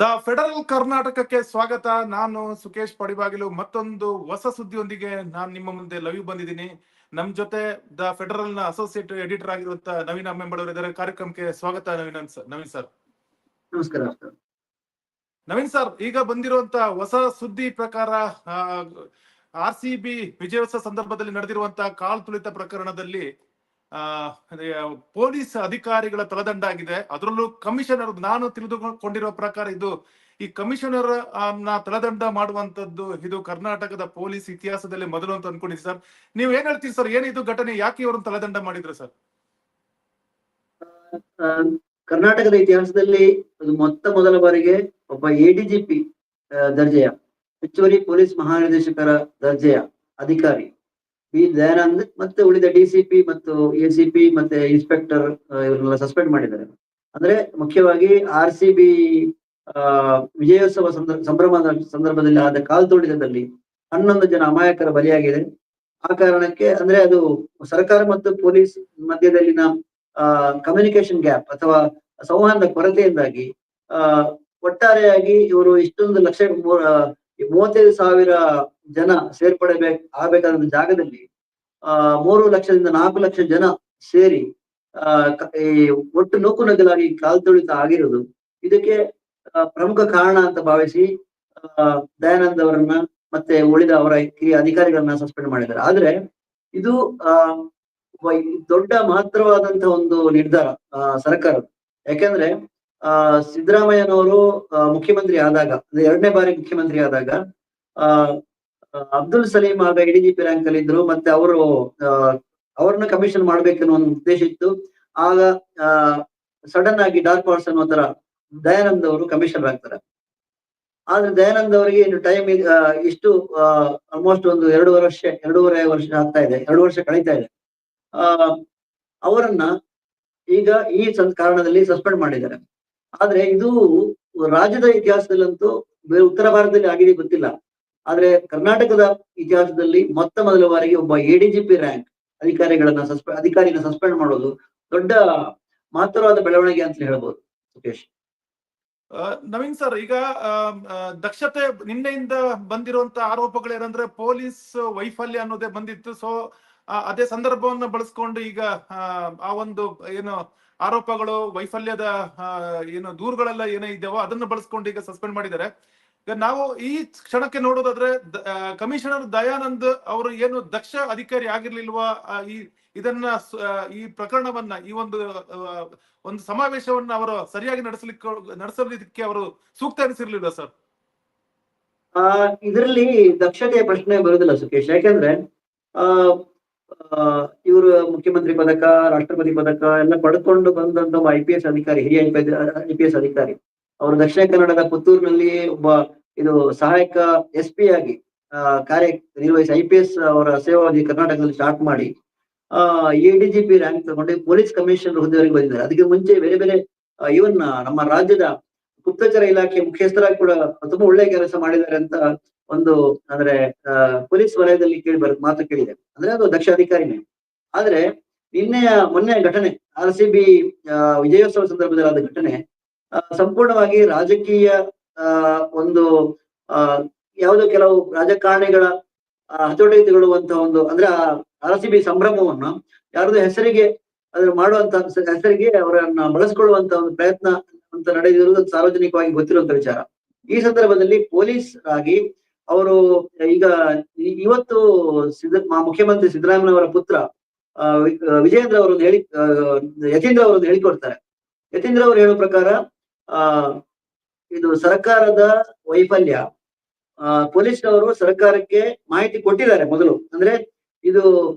The federal ಕರ್ನಾಟಕಕ್ಕೆ ಸ್ವಾಗತ. ನಾನು ಸುಕೇಶ್ ಪಡಿಬಾಗಿಲು. ಮತ್ತೊಂದು ಹೊಸ ಸುದ್ದಿಯೊಂದಿಗೆ ನಾನು ನಿಮ್ಮ ಮುಂದೆ ಲೈವ್ ಬಂದಿದ್ದೀನಿ. ನಮ್ ಜೊತೆ ದ ಫೆಡರಲ್ನ ಅಸೋಸಿಯೇಟ್ ಎಡಿಟರ್ ಆಗಿರುವಂತ ನವೀನ ಅಮ್ಮೆಂಬಳವರು ಇದರ ಕಾರ್ಯಕ್ರಮಕ್ಕೆ ಸ್ವಾಗತ ನವೀನ್ ಸರ್ ನವೀನ್ ಸರ್. ನಮಸ್ಕಾರ. ನವೀನ್ ಸರ್ ಈಗ ಬಂದಿರುವಂತ ಹೊಸ ಸುದ್ದಿ ಪ್ರಕಾರ ಆರ್ ಸಿ ಬಿ ವಿಜಯೋತ್ಸವ ಸಂದರ್ಭದಲ್ಲಿ ನಡೆದಿರುವಂತಹ ಕಾಲ್ ತುಳಿತ ಪ್ರಕರಣದಲ್ಲಿ ಪೊಲೀಸ್ ಅಧಿಕಾರಿಗಳ ತಲದಂಡ ಆಗಿದೆ. ಅದರಲ್ಲೂ ಕಮಿಷನರ್ ನಾನು ತಿಳಿದುಕೊಂಡಿರುವ ಪ್ರಕಾರ ಇದು ಈ ಕಮಿಷನರ್ನ ತಲದಂಡ ಮಾಡುವಂತದ್ದು ಇದು ಕರ್ನಾಟಕದ ಪೊಲೀಸ್ ಇತಿಹಾಸದಲ್ಲಿ ಮೊದಲು ಅಂತ ಅನ್ಕೊಂಡಿದ್ವಿ ಸರ್. ನೀವ್ ಏನ್ ಹೇಳ್ತೀರಿ ಸರ್? ಏನಿದು ಘಟನೆ? ಯಾಕೆ ಇವ್ರನ್ನ ತಲದಂಡ ಮಾಡಿದ್ರು ಸರ್? ಆ, ಕರ್ನಾಟಕದ ಇತಿಹಾಸದಲ್ಲಿ ಅದು ಮೊತ್ತ ಮೊದಲ ಬಾರಿಗೆ ಒಬ್ಬ ಎಡಿಜಿಪಿ ದರ್ಜೆಯ ಹೆಚ್ಚುವರಿ ಪೊಲೀಸ್ ಮಹಾನಿರ್ದೇಶಕರ ದರ್ಜೆಯ ಅಧಿಕಾರಿ. ಬಿ ದಯಾನಂದ್ ಮತ್ತೆ ಉಳಿದ ಡಿಸಿಪಿ ಮತ್ತು ಎಸಿಪಿ ಮತ್ತೆ ಇನ್ಸ್ಪೆಕ್ಟರ್ ಇವರನ್ನೆಲ್ಲ ಸಸ್ಪೆಂಡ್ ಮಾಡಿದ್ದಾರೆ. ಅಂದ್ರೆ ಮುಖ್ಯವಾಗಿ ಆರ್ ಸಿ ಬಿ ವಿಜಯೋತ್ಸವ ಸಂಭ್ರಮದ ಸಂದರ್ಭದಲ್ಲಿ ಆದ ಕಾಲ್ತೋಡಿದಲ್ಲಿ ಹನ್ನೊಂದು ಜನ ಅಮಾಯಕರ ಬಲಿಯಾಗಿದೆ. ಆ ಕಾರಣಕ್ಕೆ ಅಂದ್ರೆ ಅದು ಸರ್ಕಾರ ಮತ್ತು ಪೊಲೀಸ್ ಮಧ್ಯದಲ್ಲಿನ ಕಮ್ಯುನಿಕೇಶನ್ ಗ್ಯಾಪ್ ಅಥವಾ ಸಂವಹನದ ಕೊರತೆಯಿಂದಾಗಿ, ಆ, ಒಟ್ಟಾರೆಯಾಗಿ ಇವರು ಇಷ್ಟೊಂದು ಲಕ್ಷ ಮೂವತ್ತೈದು ಸಾವಿರ ಜನ ಸೇರ್ಪಡೆ ಆಗ್ಬೇಕಾದ ಜಾಗದಲ್ಲಿ ಆ ಮೂರು ಲಕ್ಷದಿಂದ ನಾಲ್ಕು ಲಕ್ಷ ಜನ ಸೇರಿ ಈ ಒಟ್ಟು ನೂಕು ನಗಲಾಗಿ ಕಾಲ್ತುಳಿತ ಆಗಿರೋದು. ಇದಕ್ಕೆ ಪ್ರಮುಖ ಕಾರಣ ಅಂತ ಭಾವಿಸಿ ಆ ದಯಾನಂದ್ ಅವರನ್ನ ಮತ್ತೆ ಉಳಿದ ಅವರ ಹಿರಿಯ ಅಧಿಕಾರಿಗಳನ್ನ ಸಸ್ಪೆಂಡ್ ಮಾಡಿದ್ದಾರೆ. ಆದ್ರೆ ಇದು ಆ ದೊಡ್ಡ ಮಹತ್ತರವಾದಂತಹ ಒಂದು ನಿರ್ಧಾರ ಸರ್ಕಾರ ಯಾಕೆಂದ್ರೆ ಆ ಸಿದ್ದರಾಮಯ್ಯನವರು ಮುಖ್ಯಮಂತ್ರಿ ಆದಾಗ ಎರಡನೇ ಬಾರಿ ಮುಖ್ಯಮಂತ್ರಿ ಆದಾಗ ಆ, ಅಬ್ದುಲ್ ಸಲೀಂ ಆಗ ಎಡಿಜಿಪಿ ರ್ಯಾಂಕ್ ಅಲ್ಲಿ ಇದ್ರು ಮತ್ತೆ ಅವರು ಅವ್ರನ್ನ ಕಮಿಷನ್ ಮಾಡ್ಬೇಕನ್ನೋ ಒಂದು ಉದ್ದೇಶ ಇತ್ತು. ಆಗ ಸಡನ್ ಆಗಿ ಡಾರ್ಕ್ ಹಾರ್ಸ್ ಅನ್ನೋ ತರ ದಯಾನಂದ್ ಅವರು ಕಮಿಷನ್ ಆಗ್ತಾರೆ. ಆದ್ರೆ ದಯಾನಂದ್ ಅವರಿಗೆ ಇನ್ನು ಟೈಮ್ ಇಷ್ಟು ಆಲ್ಮೋಸ್ಟ್ ಒಂದು ಎರಡು ವರ್ಷ, ಎರಡೂವರೆ ವರ್ಷ ಆಗ್ತಾ ಇದೆ, ಎರಡು ವರ್ಷ ಕಳೀತಾ ಇದೆ. ಅವರನ್ನ ಈಗ ಈ ಕಾರಣದಲ್ಲಿ ಸಸ್ಪೆಂಡ್ ಮಾಡಿದ್ದಾರೆ. ಆದ್ರೆ ಇದು ರಾಜ್ಯದ ಇತಿಹಾಸದಲ್ಲಂತೂ ಉತ್ತರ ಭಾರತದಲ್ಲಿ ಆಗಿದೆ ಗೊತ್ತಿಲ್ಲ. ಆದ್ರೆ ಕರ್ನಾಟಕದ ಇತಿಹಾಸದಲ್ಲಿ ಮೊತ್ತ ಮೊದಲ ಬಾರಿಗೆ ಒಬ್ಬ ಎಡಿಜಿಪಿ ರ್ಯಾಂಕ್ ಅಧಿಕಾರಿಗಳನ್ನ ಸಸ್ಪೆ ಅಧಿಕಾರಿನ ಸಸ್ಪೆಂಡ್ ಮಾಡೋದು ದೊಡ್ಡ ಮಹತ್ತರವಾದ ಬೆಳವಣಿಗೆ ಅಂತ ಹೇಳ್ಬೋದು ಸುಕೇಶ್. ಆ, ನವೀನ್ ಸರ್ ಈಗ ದಕ್ಷತೆ ನಿನ್ನೆಯಿಂದ ಬಂದಿರುವಂತ ಆರೋಪಗಳೇನಂದ್ರೆ ಪೊಲೀಸ್ ವೈಫಲ್ಯ ಅನ್ನೋದೇ ಬಂದಿತ್ತು. ಸೊ ಅದೇ ಸಂದರ್ಭವನ್ನ ಬಳಸ್ಕೊಂಡು ಈಗ ಆ, ಒಂದು ಏನು ಆರೋಪಗಳು ವೈಫಲ್ಯದ ಏನು ದೂರುಗಳೆಲ್ಲ ಏನೇ ಇದ್ದಾವೋ ಅದನ್ನ ಬಳಸ್ಕೊಂಡು ಈಗ ಸಸ್ಪೆಂಡ್ ಮಾಡಿದ್ದಾರೆ. ನಾವು ಈ ಕ್ಷಣಕ್ಕೆ ನೋಡೋದಾದ್ರೆ ಕಮಿಷನರ್ ದಯಾನಂದ್ ಅವರು ಏನು ದಕ್ಷ ಅಧಿಕಾರಿ ಆಗಿರ್ಲಿಲ್ವಾ? ಈ, ಇದನ್ನ ಈ ಪ್ರಕರಣವನ್ನ, ಈ ಒಂದು ಒಂದು ಸಮಾವೇಶವನ್ನ ಅವರು ಸರಿಯಾಗಿ ನಡೆಸಲಿಕ್ಕೆ ನಡೆಸಲಿಕ್ಕೆ ಅವರು ಸೂಕ್ತ ಅನಿಸಿರ್ಲಿಲ್ಲ ಸರ್? ಇದರಲ್ಲಿ ದಕ್ಷತೆಯ ಪ್ರಶ್ನೆ ಬರುವುದಿಲ್ಲ ಸುಖೇಶ್ ಯಾಕೆಂದ್ರೆ, ಆ ಇವರು ಮುಖ್ಯಮಂತ್ರಿ ಪದಕ, ರಾಷ್ಟ್ರಪತಿ ಪದಕ ಎಲ್ಲ ಪಡ್ಕೊಂಡು ಬಂದಂತ ಐ ಪಿ ಎಸ್ ಅಧಿಕಾರಿ, ಹಿರಿಯ ಐ ಪಿ ಎಸ್ ಅಧಿಕಾರಿ. ಅವರು ದಕ್ಷಿಣ ಕನ್ನಡದ ಪುತ್ತೂರಿನಲ್ಲಿ ಒಬ್ಬ ಇದು ಸಹಾಯಕ ಎಸ್ ಪಿ ಆಗಿ ಕಾರ್ಯ ನಿರ್ವಹಿಸಿ ಐ ಪಿ ಎಸ್ ಅವರ ಸೇವಾವಧಿ ಕರ್ನಾಟಕದಲ್ಲಿ ಸ್ಟಾರ್ಟ್ ಮಾಡಿ, ಆ ಎಡಿಜಿಪಿ ರ್ಯಾಂಕ್ ತಗೊಂಡು ಪೊಲೀಸ್ ಕಮಿಷನರ್ ಹುದ್ದೆವರೆಗೆ ಬಂದಿದ್ದಾರೆ. ಅದಕ್ಕೆ ಮುಂಚೆ ಬೇರೆ ಬೇರೆ ಇವನ್ ನಮ್ಮ ರಾಜ್ಯದ ಗುಪ್ತಚರ ಇಲಾಖೆ ಮುಖ್ಯಸ್ಥರಾಗಿ ಕೂಡ ತುಂಬಾ ಒಳ್ಳೆ ಕೆಲಸ ಮಾಡಿದ್ದಾರೆ ಅಂತ ಒಂದು, ಅಂದ್ರೆ ಪೊಲೀಸ್ ವಲಯದಲ್ಲಿ ಕೇಳಿ ಬರ್ ಮಾತು ಕೇಳಿದೆ. ಅಂದ್ರೆ ಅದು ದಕ್ಷ ಅಧಿಕಾರಿನೇ ಆದ್ರೆ ನಿನ್ನೆಯ ಮೊನ್ನೆ ಘಟನೆ ಆರ್ ಸಿ ಬಿ ವಿಜಯೋತ್ಸವ ಸಂದರ್ಭದಲ್ಲಿ ಆದ ಘಟನೆ ಸಂಪೂರ್ಣವಾಗಿ ರಾಜಕೀಯ ಒಂದು ಯಾವುದೋ ಕೆಲವು ರಾಜಕಾರಣಿಗಳ ಹತೋಟಿ ತಗೊಳ್ಳುವಂತ ಒಂದು, ಅಂದ್ರೆ ಆರ್ ಸಂಭ್ರಮವನ್ನು ಯಾರದು ಹೆಸರಿಗೆ ಅದ್ರ ಮಾಡುವಂತ ಹೆಸರಿಗೆ ಅವರನ್ನ ಬಳಸ್ಕೊಳ್ಳುವಂತ ಒಂದು ಪ್ರಯತ್ನ ಅಂತ ನಡೆದಿರುವುದು ಸಾರ್ವಜನಿಕವಾಗಿ ಗೊತ್ತಿರುವಂತ ವಿಚಾರ. ಈ ಸಂದರ್ಭದಲ್ಲಿ ಪೊಲೀಸ್ ಆಗಿ ಅವರು ಈಗ ಇವತ್ತು ಮುಖ್ಯಮಂತ್ರಿ ಸಿದ್ದರಾಮಯ್ಯವರ ಪುತ್ರ ವಿಜಯೇಂದ್ರ ಅವರೊಂದು ಹೇಳಿ ಯತೀಂದ್ರ ಅವರೊಂದು ಹೇಳಿಕೊಡ್ತಾರೆ. ಯತೀಂದ್ರ ಅವರು ಹೇಳೋ ಪ್ರಕಾರ ಆ, ಇದು ಸರ್ಕಾರದ ವೈಫಲ್ಯ. ಆ, ಪೊಲೀಸ್ನವರು ಸರ್ಕಾರಕ್ಕೆ ಮಾಹಿತಿ ಕೊಟ್ಟಿದ್ದಾರೆ ಮೊದಲು. ಅಂದ್ರೆ ಇದು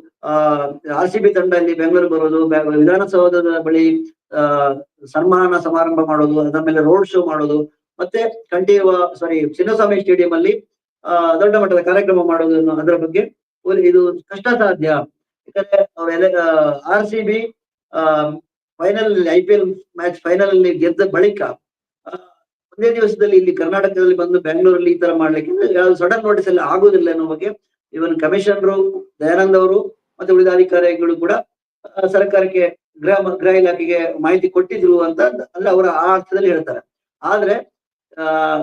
ಆರ್ ಸಿ ಬಿ ತಂಡ ಇಲ್ಲಿ ಬೆಂಗಳೂರು ಬರೋದು ವಿಧಾನಸೌಧದ ಬಳಿ, ಆ, ಸನ್ಮಾನ ಸಮಾರಂಭ ಮಾಡೋದು, ಅದರ ಮೇಲೆ ರೋಡ್ ಶೋ ಮಾಡೋದು, ಮತ್ತೆ ಕಂಠೀರವ ಸಾರಿ ಚಿನ್ನಸ್ವಾಮಿ ಸ್ಟೇಡಿಯಂ ಅಲ್ಲಿ, ಆ, ದೊಡ್ಡ ಮಟ್ಟದ ಕಾರ್ಯಕ್ರಮ ಮಾಡೋದು ಅನ್ನೋ ಅದರ ಬಗ್ಗೆ ಇದು ಕಷ್ಟ ಸಾಧ್ಯ. ಯಾಕಂದ್ರೆ R C B final I P L match final ಅಲ್ಲಿ ಗೆದ್ದ ಬಳಿಕ ಒಂದೇ ದಿವಸದಲ್ಲಿ ಇಲ್ಲಿ ಕರ್ನಾಟಕದಲ್ಲಿ ಬಂದು ಬೆಂಗಳೂರಲ್ಲಿ ಈ ತರ ಮಾಡ್ಲಿಕ್ಕೆ ಯಾವ್ದು ಸಡನ್ ನೋಟಿಸ್ ಅಲ್ಲಿ ಆಗುದಿಲ್ಲ ಅನ್ನೋ ಬಗ್ಗೆ ಇವನ್ ಕಮಿಷನರು ದಯಾನಂದ್ ಅವರು ಮತ್ತೆ ಉಳಿದ ಅಧಿಕಾರಿಗಳು ಕೂಡ ಸರ್ಕಾರಕ್ಕೆ ಗೃಹ ಗೃಹ ಇಲಾಖೆಗೆ ಮಾಹಿತಿ ಕೊಟ್ಟಿದ್ರು ಅಂತ ಅಂದ್ರೆ ಅವರ ಆ ಅರ್ಥದಲ್ಲಿ ಹೇಳ್ತಾರೆ. ಆದ್ರೆ, ಆ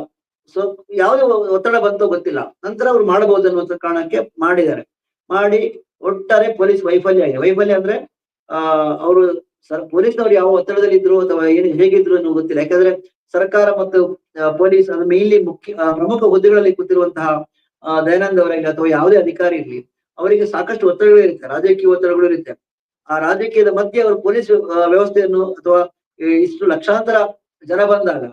ಸೊ ಒತ್ತಡ ಬಂತೋ ಗೊತ್ತಿಲ್ಲ. ನಂತರ ಅವ್ರು ಮಾಡಬಹುದು ಅನ್ನುವಂತ ಕಾರಣಕ್ಕೆ ಮಾಡಿದ್ದಾರೆ. ಮಾಡಿ ಒಟ್ಟಾರೆ ಪೊಲೀಸ್ ವೈಫಲ್ಯ ಆಗಿದೆ ವೈಫಲ್ಯ ಅಂದ್ರೆ, ಆ, ಅವರು ಸರ್, ಪೊಲೀಸ್ನವ್ರು ಯಾವ ಒತ್ತಡದಲ್ಲಿ ಇದ್ರು ಅಥವಾ ಏನು ಹೇಗಿದ್ರು ಅನ್ನೋ ಗೊತ್ತಿಲ್ಲ. ಯಾಕಂದ್ರೆ ಸರ್ಕಾರ ಮತ್ತು ಪೊಲೀಸ್ ಅಂದ್ರೆ ಮೇನ್ಲಿ ಮುಖ್ಯ ಪ್ರಮುಖ ಹುದ್ದೆಗಳಲ್ಲಿ ಕೂತಿರುವಂತಹ ದಯಾನಂದ್ ಅವರಿಗೆ ಅಥವಾ ಯಾವುದೇ ಅಧಿಕಾರಿ ಇರಲಿ, ಅವರಿಗೆ ಸಾಕಷ್ಟು ಒತ್ತಡಗಳು ಇರುತ್ತೆ, ರಾಜಕೀಯ ಒತ್ತಡಗಳು ಇರುತ್ತೆ. ಆ ರಾಜಕೀಯದ ಮಧ್ಯೆ ಅವರು ಪೊಲೀಸ್ ವ್ಯವಸ್ಥೆಯನ್ನು ಅಥವಾ ಇಷ್ಟು ಲಕ್ಷಾಂತರ ಜನ ಬಂದಾಗ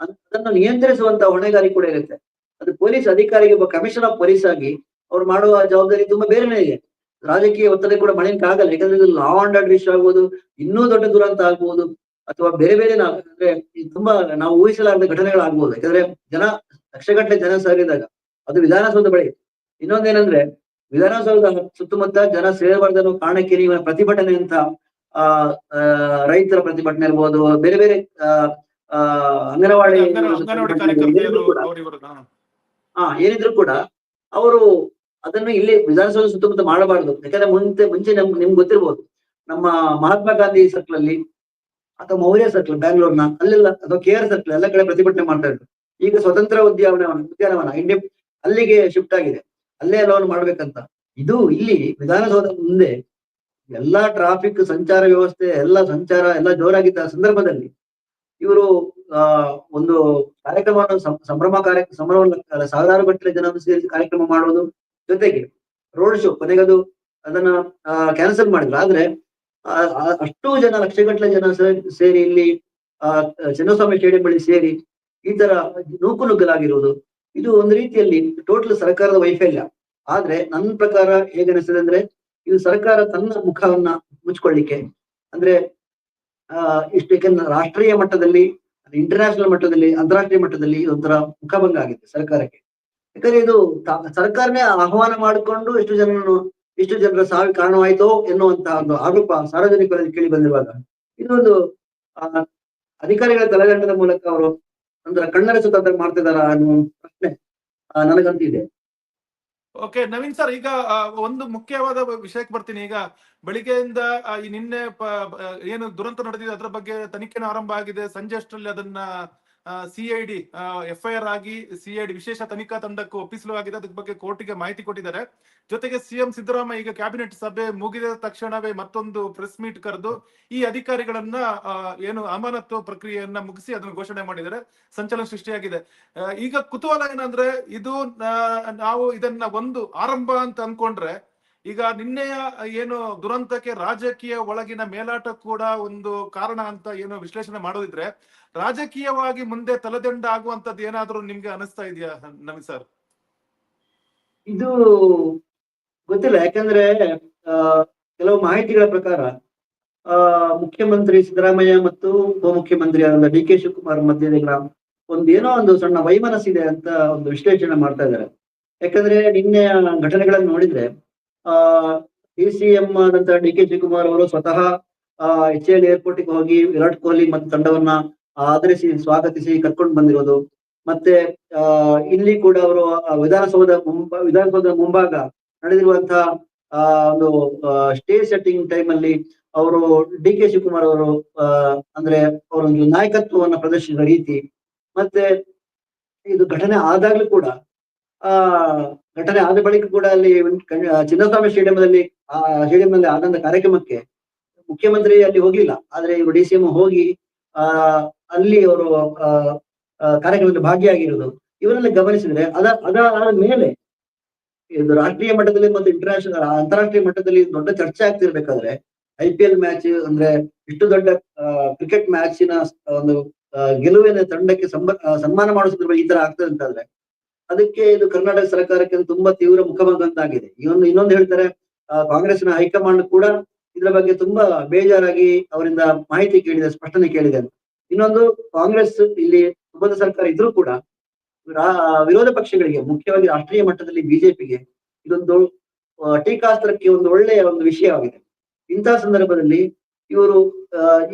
ಅದನ್ನು ನಿಯಂತ್ರಿಸುವಂತ ಹೊಣೆಗಾರಿ ಕೂಡ ಇರುತ್ತೆ. ಅದು ಪೊಲೀಸ್ ಅಧಿಕಾರಿಗೆ, ಒಬ್ಬ ಕಮಿಷನ್ ಆಫ್ ಪೊಲೀಸ್ ಆಗಿ ಅವ್ರು ಮಾಡುವ ಜವಾಬ್ದಾರಿ ತುಂಬಾ ಬೇರೆನೇ ಇದೆ. ರಾಜಕೀಯ ಒತ್ತಡ ಕೂಡ ಮಳೆಯಕ್ಕೆ ಆಗಲ್ಲ ಯಾಕಂದ್ರೆ ಲಾ ಅಂಡ್ ಆರ್ಡರ್ ಇಶ್ಯೂ ಆಗ್ಬೋದು, ಇನ್ನೂ ದೊಡ್ಡ ದುರಂತ ಆಗ್ಬೋದು. ಅಥವಾ ಬೇರೆ ಬೇರೆ ನಾವು ಅಂದ್ರೆ ತುಂಬಾ ನಾವು ಊಹಿಸಲಾರದ ಘಟನೆಗಳಾಗ್ಬೋದು ಯಾಕಂದ್ರೆ ಜನ ಲಕ್ಷಗಟ್ಟಲೆ ಜನ ಸೇರಿದಾಗ ಅದು ವಿಧಾನಸೌಧ ಬಳಿ ಇನ್ನೊಂದೇನಂದ್ರೆ ವಿಧಾನಸೌಧ ಸುತ್ತಮುತ್ತ ಜನ ಸೇರಬಾರ್ದು ಅನ್ನೋ ಕಾರಣಕ್ಕೆ ನೀವು ಪ್ರತಿಭಟನೆ ಅಂತ ಆ ರೈತರ ಪ್ರತಿಭಟನೆ ಇರ್ಬೋದು ಬೇರೆ ಬೇರೆ ಆ ಅಂಗನವಾಡಿ ಹಾ ಏನಿದ್ರು ಕೂಡ ಅವರು ಅದನ್ನು ಇಲ್ಲಿ ವಿಧಾನಸೌಧ ಸುತ್ತಮುತ್ತ ಮಾಡಬಾರ್ದು. ಯಾಕಂದ್ರೆ ಮುಂಚೆ ಮುಂಚೆ ನಮ್ ನಿಮ್ಗೆ ಗೊತ್ತಿರ್ಬೋದು ನಮ್ಮ ಮಹಾತ್ಮ ಗಾಂಧಿ ಸರ್ಕಲ್ ಅಲ್ಲಿ ಅಥವಾ ಮೌರ್ಯ ಸರ್ಕಲ್ ಬ್ಯಾಂಗ್ಳೂರ್ನ, ಅಲ್ಲೆಲ್ಲ, ಅಥವಾ ಕೆ ಆರ್ ಸರ್ಕಲ್ ಎಲ್ಲ ಕಡೆ ಪ್ರತಿಭಟನೆ ಮಾಡ್ತಾ ಇದ್ರು. ಈಗ ಸ್ವತಂತ್ರ ಉದ್ಯಾನವನ ಉದ್ಯಾನವನ ಇಂಡಿಯಾ ಅಲ್ಲಿಗೆ ಶಿಫ್ಟ್ ಆಗಿದೆ. ಅಲ್ಲೇ ಎಲ್ಲವನ್ನು ಮಾಡ್ಬೇಕಂತ. ಇದು ಇಲ್ಲಿ ವಿಧಾನಸೌಧ ಮುಂದೆ ಎಲ್ಲಾ ಟ್ರಾಫಿಕ್ ಸಂಚಾರ ವ್ಯವಸ್ಥೆ, ಎಲ್ಲ ಸಂಚಾರ, ಎಲ್ಲ ಜೋರಾಗಿದ್ದ ಸಂದರ್ಭದಲ್ಲಿ ಇವರು, ಆ, ಒಂದು ಕಾರ್ಯಕ್ರಮವನ್ನು ಸಂಭ್ರಮ ಕಾರ್ಯ ಸಂಭ್ರಮವನ್ನು ಸಾವಿರಾರು ಗಟ್ಟಲೆ ಜನ ಸೇರಿಸಿ ಕಾರ್ಯಕ್ರಮ ಮಾಡುವುದು ಜೊತೆಗೆ ರೋಡ್ ಶೋ ಕೊನೆಗದು ಅದನ್ನ ಕ್ಯಾನ್ಸಲ್ ಮಾಡಿದ್ರು. ಆದ್ರೆ ಅಷ್ಟು ಜನ, ಲಕ್ಷಗಟ್ಟಲೆ ಜನ ಸೇರಿ ಇಲ್ಲಿ, ಆ ಚನ್ನಸ್ವಾಮಿ ಸ್ಟೇಡಿಯಂ ಬಳಿ ಸೇರಿ ಈ ತರ ನೂಕು ಇದು ಒಂದು ರೀತಿಯಲ್ಲಿ ಟೋಟಲ್ ಸರ್ಕಾರದ ವೈಫಲ್ಯ. ಆದ್ರೆ ನನ್ನ ಪ್ರಕಾರ ಹೇಗನಿಸ್ತದೆ ಅಂದ್ರೆ, ಇದು ಸರ್ಕಾರ ತನ್ನ ಮುಖವನ್ನ ಮುಚ್ಕೊಳ್ಳಿಕ್ಕೆ. ಅಂದ್ರೆ, ಆ, ಇಷ್ಟು ಯಾಕಂದ್ರೆ ರಾಷ್ಟ್ರೀಯ ಮಟ್ಟದಲ್ಲಿ ಇಂಟರ್ನ್ಯಾಷನಲ್ ಮಟ್ಟದಲ್ಲಿ, ಅಂತಾರಾಷ್ಟ್ರೀಯ ಮಟ್ಟದಲ್ಲಿ ಒಂಥರ ಮುಖಭಂಗ ಆಗಿದೆ ಸರ್ಕಾರಕ್ಕೆ. ಯಾಕಂದ್ರೆ ಇದು ಸರ್ಕಾರನೇ ಆಹ್ವಾನ ಮಾಡಿಕೊಂಡು ಎಷ್ಟು ಜನರನ್ನು ಇಷ್ಟು ಜನರ ಸಾವಿಗೆ ಕಾರಣವಾಯಿತೋ ಎನ್ನುವಂತಹ ಒಂದು ಆರೋಪ ಸಾರ್ವಜನಿಕರಲ್ಲಿ ಕೇಳಿ ಬಂದಿರುವಾಗ. ಇದೊಂದು ಅಧಿಕಾರಿಗಳ ತಲೆದಂಡದ ಮೂಲಕ ಅವರು ಒಂಥರ ತಂತ್ರ ಮಾಡ್ತಿದಾರ ಅನ್ನೋ ಪ್ರಶ್ನೆ ಆ, ನನಗಂತೂ ಇದೆ ಓಕೆ ನವೀನ್ ಸರ್ ಈಗ ಒಂದು ಮುಖ್ಯವಾದ ವಿಷಯಕ್ಕೆ ಬರ್ತೀನಿ. ಈಗ ಬೆಳಿಗ್ಗೆಯಿಂದ ಈ ನಿನ್ನೆ ಏನು ದುರಂತ ನಡೆದಿದೆ ಅದರ ಬಗ್ಗೆ ತನಿಖೆನ ಆರಂಭ ಆಗಿದೆ. ಸಂಜೆ ಅಷ್ಟರಲ್ಲಿ ಅದನ್ನ ಸಿಐಡಿ ಎಫ್ಐಆರ್ ಆಗಿ ಸಿಐಡಿ ವಿಶೇಷ ತನಿಖಾ ತಂಡಕ್ಕೆ ಒಪ್ಪಿಸಲಾಗಿದೆ ಅದ್ರ ಬಗ್ಗೆ ಕೋರ್ಟಿಗೆ ಮಾಹಿತಿ ಕೊಟ್ಟಿದ್ದಾರೆ. ಜೊತೆಗೆ ಸಿಎಂ ಸಿದ್ದರಾಮಯ್ಯ ಈಗ ಕ್ಯಾಬಿನೆಟ್ ಸಭೆ ಮುಗಿದ ತಕ್ಷಣವೇ ಮತ್ತೊಂದು ಪ್ರೆಸ್ ಮೀಟ್ ಕರೆದು ಈ ಅಧಿಕಾರಿಗಳನ್ನ ಏನು ಅಮಾನತ್ತು ಪ್ರಕ್ರಿಯೆಯನ್ನ ಮುಗಿಸಿ ಅದನ್ನು ಘೋಷಣೆ ಮಾಡಿದ್ದಾರೆ. ಸಂಚಲನ ಸೃಷ್ಟಿಯಾಗಿದೆ. ಈಗ ಕುತೂಹಲ ಏನಂದ್ರೆ ಇದು ನಾವು ಇದನ್ನ ಒಂದು ಆರಂಭ ಅಂತ ಅನ್ಕೊಂಡ್ರೆ ಈಗ ನಿನ್ನೆಯ ಏನು ದುರಂತಕ್ಕೆ ರಾಜಕೀಯ ಒಳಗಿನ ಮೇಲಾಟ ಕೂಡ ಒಂದು ಕಾರಣ ಅಂತ ಏನು ವಿಶ್ಲೇಷಣೆ ಮಾಡೋದಿದ್ರೆ, ರಾಜಕೀಯವಾಗಿ ಮುಂದೆ ತಲೆದಂಡ ಆಗುವಂತದ್ದು ಏನಾದ್ರೂ ನಿಮ್ಗೆ ಅನಿಸ್ತಾ ಇದೆಯಾ ನಮಿ ಸರ್? ಇದು ಗೊತ್ತಿಲ್ಲ, ಯಾಕಂದ್ರೆ ಕೆಲವು ಮಾಹಿತಿಗಳ ಪ್ರಕಾರ ಮುಖ್ಯಮಂತ್ರಿ ಸಿದ್ದರಾಮಯ್ಯ ಮತ್ತು ಉಪಮುಖ್ಯಮಂತ್ರಿ ಆದ ಡಿ ಕೆ ಶಿವಕುಮಾರ್ ಮಧ್ಯದ ಒಂದೇನೋ ಒಂದು ಸಣ್ಣ ವೈಮನಸ್ಸಿದೆ ಅಂತ ಒಂದು ವಿಶ್ಲೇಷಣೆ ಮಾಡ್ತಾ ಇದ್ದಾರೆ. ಯಾಕಂದ್ರೆ ನಿನ್ನೆ ಘಟನೆಗಳನ್ನು ನೋಡಿದ್ರೆ ಆ ಡಿ ಸಿ ಎಂ ಆದಂತ ಡಿ ಕೆ ಶಿವಕುಮಾರ್ ಅವರು ಸ್ವತಃ ಎಚ್ ಎಲ್ ಏರ್ಪೋರ್ಟ್ಗೆ ಹೋಗಿ ವಿರಾಟ್ ಕೊಹ್ಲಿ ಮತ್ತು ತಂಡವನ್ನ ಆದರಿಸಿ ಸ್ವಾಗತಿಸಿ ಕರ್ಕೊಂಡು ಬಂದಿರೋದು. ಮತ್ತೆ ಇಲ್ಲಿ ಕೂಡ ಅವರು ವಿಧಾನಸೌಧ ವಿಧಾನಸೌಧ ಮುಂಭಾಗ ನಡೆದಿರುವಂತಹ ಒಂದು ಸ್ಟೇಜ್ ಸೆಟ್ಟಿಂಗ್ ಟೈಮ್ ಅಲ್ಲಿ ಅವರು ಡಿ ಕೆ ಶಿವಕುಮಾರ್ ಅವರು ಅಂದ್ರೆ ಅವರೊಂದು ನಾಯಕತ್ವವನ್ನ ಪ್ರದರ್ಶಿಸಿದ ರೀತಿ. ಮತ್ತೆ, ಇದು ಘಟನೆ ಆದಾಗ್ಲೂ ಕೂಡ ಆ, ಘಟನೆ ಆದ ಬಳಿಕ ಕೂಡ ಅಲ್ಲಿ ಚಿನ್ನಸ್ವಾಮಿ ಸ್ಟೇಡಿಯಂನಲ್ಲಿ, ಆ ಸ್ಟೇಡಿಯಂ ಅಲ್ಲಿ ಆದಂತ ಕಾರ್ಯಕ್ರಮಕ್ಕೆ ಮುಖ್ಯಮಂತ್ರಿ ಅಲ್ಲಿ ಹೋಗ್ಲಿಲ್ಲ. ಆದ್ರೆ ಇವರು ಡಿ ಹೋಗಿ, ಆ, ಅಲ್ಲಿ ಅವರು ಕಾರ್ಯಕ್ರಮದಲ್ಲಿ ಭಾಗಿಯಾಗಿರುವುದು ಇವರೆಲ್ಲ ಗಮನಿಸಿದ್ರೆ ಅದ, ಅದಾದ ಮೇಲೆ ಇದು ರಾಷ್ಟ್ರೀಯ ಮಟ್ಟದಲ್ಲಿ ಮತ್ತು ಇಂಟರ್ನ್ಯಾಷನಲ್ ಅಂತಾರಾಷ್ಟ್ರೀಯ ಮಟ್ಟದಲ್ಲಿ ದೊಡ್ಡ ಚರ್ಚೆ ಆಗ್ತಿರ್ಬೇಕಾದ್ರೆ ಐ ಪಿ ಎಲ್ ಮ್ಯಾಚ್ ಅಂದ್ರೆ ಇಷ್ಟು ದೊಡ್ಡ ಕ್ರಿಕೆಟ್ ಮ್ಯಾಚಿನ ಒಂದು ಗೆಲುವಿನ ತಂಡಕ್ಕೆ ಸನ್ಮಾನ ಮಾಡೋ ಸಂದರ್ಭ ಈ ತರ ಆಗ್ತದೆ ಅಂತಾದ್ರೆ ಅದಕ್ಕೆ ಇದು ಕರ್ನಾಟಕ ಸರ್ಕಾರಕ್ಕೆ ತುಂಬಾ ತೀವ್ರ ಮುಖಭಂಗಂತಾಗಿದೆ. ಇನ್ನೊಂದು ಇನ್ನೊಂದು ಹೇಳ್ತಾರೆ ಕಾಂಗ್ರೆಸ್ನ ಹೈಕಮಾಂಡ್ ಕೂಡ ಇದರ ಬಗ್ಗೆ ತುಂಬಾ ಬೇಜಾರಾಗಿ ಅವರಿಂದ ಮಾಹಿತಿ ಕೇಳಿದೆ, ಸ್ಪಷ್ಟನೆ ಕೇಳಿದೆ ಇನ್ನೊಂದು, ಕಾಂಗ್ರೆಸ್ ಇಲ್ಲಿ ಒಬ್ಬದ ಸರ್ಕಾರ ಇದ್ರೂ ಕೂಡ ವಿರೋಧ ಪಕ್ಷಗಳಿಗೆ, ಮುಖ್ಯವಾಗಿ ರಾಷ್ಟ್ರೀಯ ಮಟ್ಟದಲ್ಲಿ ಬಿಜೆಪಿಗೆ ಇದೊಂದು ಟೀಕಾಸ್ತ್ರಕ್ಕೆ ಒಂದು ಒಳ್ಳೆಯ ಒಂದು ವಿಷಯವಾಗಿದೆ. ಇಂತಹ ಸಂದರ್ಭದಲ್ಲಿ ಇವರು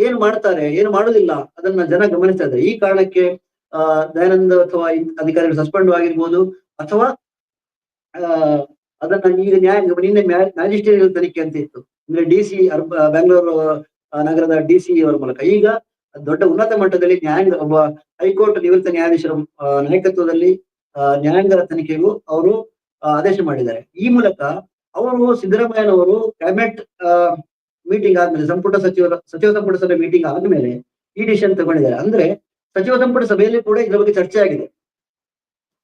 ಏನ್ ಮಾಡ್ತಾರೆ, ಏನು ಮಾಡುದಿಲ್ಲ, ಅದನ್ನ ಜನ ಗಮನಿಸ್ತಾ ಇದ್ದಾರೆ. ಈ ಕಾರಣಕ್ಕೆ ದಯಾನಂದ್ ಅಥವಾ ಅಧಿಕಾರಿಗಳು ಸಸ್ಪೆಂಡ್ ಆಗಿರ್ಬೋದು ಅಥವಾ ಅದನ್ನ ಈಗ ನ್ಯಾಯ, ನಿನ್ನೆ ಮ್ಯಾಜಿಸ್ಟ್ರೇಟ್ ತನಿಖೆ ಅಂತ ಇತ್ತು. ಅಂದ್ರೆ ಡಿ ಸಿ ಬೆಂಗಳೂರು ನಗರದ ಡಿ ಸಿ ಅವರ ಮೂಲಕ. ಈಗ ದೊಡ್ಡ ಉನ್ನತ ಮಟ್ಟದಲ್ಲಿ ನ್ಯಾಯಾಂಗ ಹೈಕೋರ್ಟ್ ನಿವೃತ್ತ ನ್ಯಾಯಾಧೀಶರ ನಾಯಕತ್ವದಲ್ಲಿ ನ್ಯಾಯಾಂಗದ ತನಿಖೆಗೂ ಅವರು ಆದೇಶ ಮಾಡಿದ್ದಾರೆ. ಈ ಮೂಲಕ ಅವರು ಸಿದ್ದರಾಮಯ್ಯನವರು ಕ್ಯಾಬಿನೆಟ್ ಮೀಟಿಂಗ್ ಆದ್ಮೇಲೆ ಸಂಪುಟ ಸಚಿವರ ಸಚಿವ ಸಂಪುಟ ಸಭೆ ಮೀಟಿಂಗ್ ಆದ್ಮೇಲೆ ಈ ಡಿಸಿಷನ್ ತಗೊಂಡಿದ್ದಾರೆ. ಅಂದ್ರೆ ಸಚಿವ ಸಂಪುಟ ಸಭೆಯಲ್ಲಿ ಕೂಡ ಇದರ ಬಗ್ಗೆ ಚರ್ಚೆ ಆಗಿದೆ.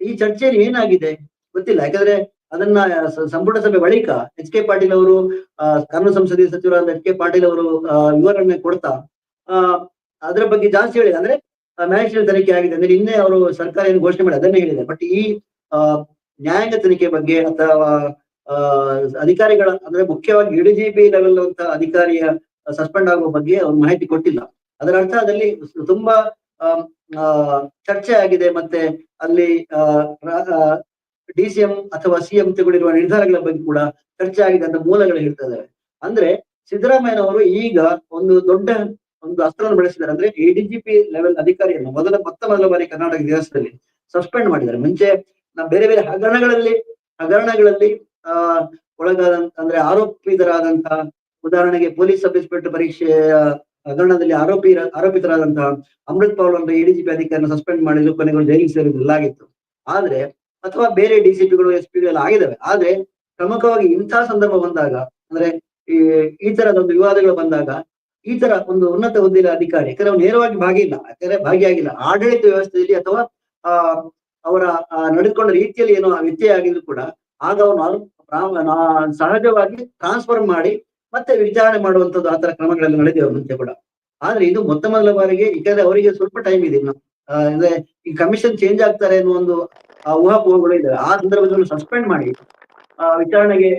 ಈ ಚರ್ಚೆಯಲ್ಲಿ ಏನಾಗಿದೆ? ಗೊತ್ತಿಲ್ಲ. ಯಾಕಂದ್ರೆ ಅದನ್ನ ಸಂಪುಟ ಸಭೆ ಬಳಿಕ ಎಚ್ ಕೆ ಪಾಟೀಲ್ ಅವರು ಕಾನೂನು ಸಂಸದೀಯ ಸಚಿವರಾದ ಎಚ್ ಕೆ ಪಾಟೀಲ್ ಅವರು ವಿವರಣೆ ಕೊಡ್ತಾ ಅದರ ಬಗ್ಗೆ ಜಾಸ್ತಿ ಹೇಳಿದೆ ಅಂದ್ರೆ ಮ್ಯಾಜಿಸ್ಟ್ರೇಟ್ ತನಿಖೆ ಆಗಿದೆ. ಅಂದ್ರೆ ನಿನ್ನೆ ಅವರು ಸರ್ಕಾರ ಏನು ಘೋಷಣೆ ಮಾಡಿ ಅದನ್ನೇ ಹೇಳಿದೆ ಬಟ್ ಈ ನ್ಯಾಯಾಂಗ ತನಿಖೆ ಬಗ್ಗೆ ಅಥವಾ ಅಧಿಕಾರಿಗಳ, ಅಂದ್ರೆ ಮುಖ್ಯವಾಗಿ ಎಡಿಜಿಪಿ ಲೆವೆಲ್ ಅಂತ ಅಧಿಕಾರಿಯ, ಸಸ್ಪೆಂಡ್ ಆಗುವ ಬಗ್ಗೆ ಅವ್ರು ಮಾಹಿತಿ ಕೊಟ್ಟಿಲ್ಲ. ಅದರ ಅರ್ಥ ಅದಲ್ಲಿ ತುಂಬಾ ಚರ್ಚೆ ಆಗಿದೆ ಮತ್ತೆ ಅಲ್ಲಿ ಡಿ ಸಿ ಎಂ ಅಥವಾ ಸಿ ಎಂ ತಗೊಂಡಿರುವ ನಿರ್ಧಾರಗಳ ಬಗ್ಗೆ ಕೂಡ ಚರ್ಚೆ ಆಗಿದೆ ಅಂತ ಮೂಲಗಳು ಹೇಳ್ತಾ ಇದ್ದಾರೆ ಅಂದ್ರೆ ಸಿದ್ದರಾಮಯ್ಯನವರು ಈಗ ಒಂದು ದೊಡ್ಡ ಒಂದು ಅಸ್ತ್ರವನ್ನು ಬಳಸಿದ್ದಾರೆ. ಅಂದ್ರೆ ಎಡಿಜಿಪಿ ಲೆವೆಲ್ ಅಧಿಕಾರಿಯನ್ನು ಮೊದಲ, ಮೊತ್ತ ಮೊದಲ ಬಾರಿ ಕರ್ನಾಟಕ ದಿವಸದಲ್ಲಿ ಸಸ್ಪೆಂಡ್ ಮಾಡಿದ್ದಾರೆ. ಮುಂಚೆ ನಾವು ಬೇರೆ ಬೇರೆ ಹಗರಣಗಳಲ್ಲಿ ಹಗರಣಗಳಲ್ಲಿ, ಆ, ಒಳಗಾದಂತ, ಅಂದ್ರೆ ಆರೋಪಿತರಾದಂತಹ ಉದಾಹರಣೆಗೆ ಪೊಲೀಸ್ ಸಬ್ ಇನ್ಸ್ಪೆಕ್ಟರ್ ಪರೀಕ್ಷೆಯ ಹಗರಣದಲ್ಲಿ ಆರೋಪಿ ಆರೋಪಿತರಾದಂತಹ ಅಮೃತ್ ಪೌಲ್ ಅಂತ ಎಡಿಜಿಪಿ ಅಧಿಕಾರಿನ ಸಸ್ಪೆಂಡ್ ಮಾಡಿದ್ರು ಕೊನೆಗಳು ಜೈಲಿಗೆ ಸೇರಿಸಲಾಗಿತ್ತು ಆದ್ರೆ, ಅಥವಾ ಬೇರೆ ಡಿಸಿಪಿಗಳು ಎಸ್ ಪಿಗಳು ಆಗಿದಾವೆ ಆದ್ರೆ, ಪ್ರಮುಖವಾಗಿ ಇಂತಹ ಸಂದರ್ಭ ಬಂದಾಗ, ಅಂದ್ರೆ ಈ ತರದ ಒಂದು ವಿವಾದಗಳು ಬಂದಾಗ, ಈ ತರ ಒಂದು ಉನ್ನತ ಹುದ್ದೆಯ ಅಧಿಕಾರಿ, ಯಾಕಂದ್ರೆ ಅವ್ರು ನೇರವಾಗಿ ಭಾಗಿಯಿಲ್ಲ ಯಾಕಂದ್ರೆ ಭಾಗಿಯಾಗಿಲ್ಲ ಆಡಳಿತ ವ್ಯವಸ್ಥೆಯಲ್ಲಿ ಅಥವಾ, ಆ, ಅವರ ನಡೆದುಕೊಂಡ ರೀತಿಯಲ್ಲಿ ಏನೋ ವ್ಯತ್ಯಯ ಆಗಿದ್ರು ಕೂಡ, ಆಗ ಅವನು ಸಹಜವಾಗಿ ಟ್ರಾನ್ಸ್ಫರ್ ಮಾಡಿ ಮತ್ತೆ ವಿಚಾರಣೆ ಮಾಡುವಂತದ್ದು ಆತರ ಕ್ರಮಗಳೆಲ್ಲ ನಡೆದಿವೆ ಮುಂಚೆ ಕೂಡ. ಆದ್ರೆ ಇದು ಮೊತ್ತ ಮೊದಲ ಬಾರಿಗೆ ಯಾಕಂದ್ರೆ ಅವರಿಗೆ ಸ್ವಲ್ಪ ಟೈಮ್ ಇದೆ ಅಂದ್ರೆ ಈ ಕಮಿಷನ್ ಚೇಂಜ್ ಆಗ್ತಾರೆ ಅನ್ನೋ ಒಂದು ಊಹಾಪೋಹಗಳು ಇದೆ ಆ ಸಂದರ್ಭದಲ್ಲಿ ಸಸ್ಪೆಂಡ್ ಮಾಡಿ ವಿಚಾರಣೆಗೆ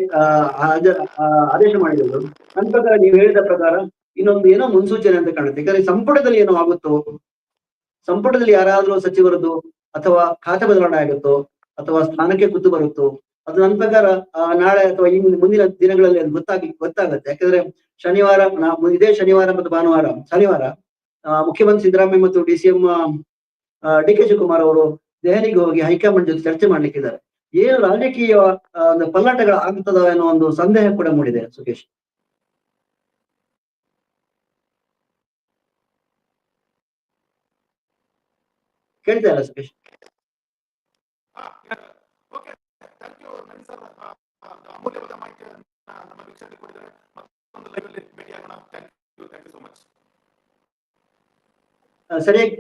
ಆದೇಶ ಮಾಡಿದ್ರು ನನ್ನ ಪ್ರಕಾರ ನೀವು ಹೇಳಿದ ಪ್ರಕಾರ ಇನ್ನೊಂದು ಏನೋ ಮುನ್ಸೂಚನೆ ಅಂತ ಕಾಣುತ್ತೆ. ಯಾಕಂದ್ರೆ ಸಂಪುಟದಲ್ಲಿ ಏನೋ ಆಗುತ್ತೋ, ಸಂಪುಟದಲ್ಲಿ ಯಾರಾದ್ರೂ ಸಚಿವರದ್ದು ಅಥವಾ ಖಾತೆ ಬದಲಾವಣೆ ಆಗುತ್ತೋ ಅಥವಾ ಸ್ಥಾನಕ್ಕೆ ಕುತ್ತು ಬರುತ್ತೋ ಅದು ನನ್ನ ಪ್ರಕಾರ ನಾಳೆ ಅಥವಾ ಈ ಮುಂದಿನ ದಿನಗಳಲ್ಲಿ ಅದು ಗೊತ್ತಾಗಿ, ಗೊತ್ತಾಗುತ್ತೆ. ಯಾಕಂದ್ರೆ ಶನಿವಾರ ಇದೇ ಶನಿವಾರ ಮತ್ತು ಭಾನುವಾರ, ಶನಿವಾರ ಮುಖ್ಯಮಂತ್ರಿ ಸಿದ್ದರಾಮಯ್ಯ ಮತ್ತು D C M D K Shivakumar ಅವರು ದೆಹಲಿಗೆ ಹೋಗಿ ಹೈಕಮಾಂಡ್ ಜೊತೆ ಚರ್ಚೆ ಮಾಡ್ಲಿಕ್ಕಿದ್ದಾರೆ. ಏನು ರಾಜಕೀಯ ಒಂದು ಪಲ್ಲಾಟಗಳು ಆಗ್ತದ ಅನ್ನೋ ಒಂದು ಸಂದೇಹ ಕೂಡ ಮೂಡಿದೆ ಸುಖೇಶ್ ಕೇಳ್ತಾ ಇಲ್ಲ ಸುಖೇಶ್ ಓಕೆ ಅವರು ಯು ನವೀನ್ ಸರ್ ಅಮೂಲ್ಯವಾದ ಮಾಹಿತಿಯನ್ನು ನಮ್ಮ ವೀಕ್ಷಕರಿಗೆ ಕೊಟ್ಟಿದ್ದಾರೆ. ಮತ್ತೊಂದು ಲೈವ್ ಅಲ್ಲಿ ಭೇಟಿಯಾಗೋಣ. Thank you thank you so much ಸರಿಯಾಗಿ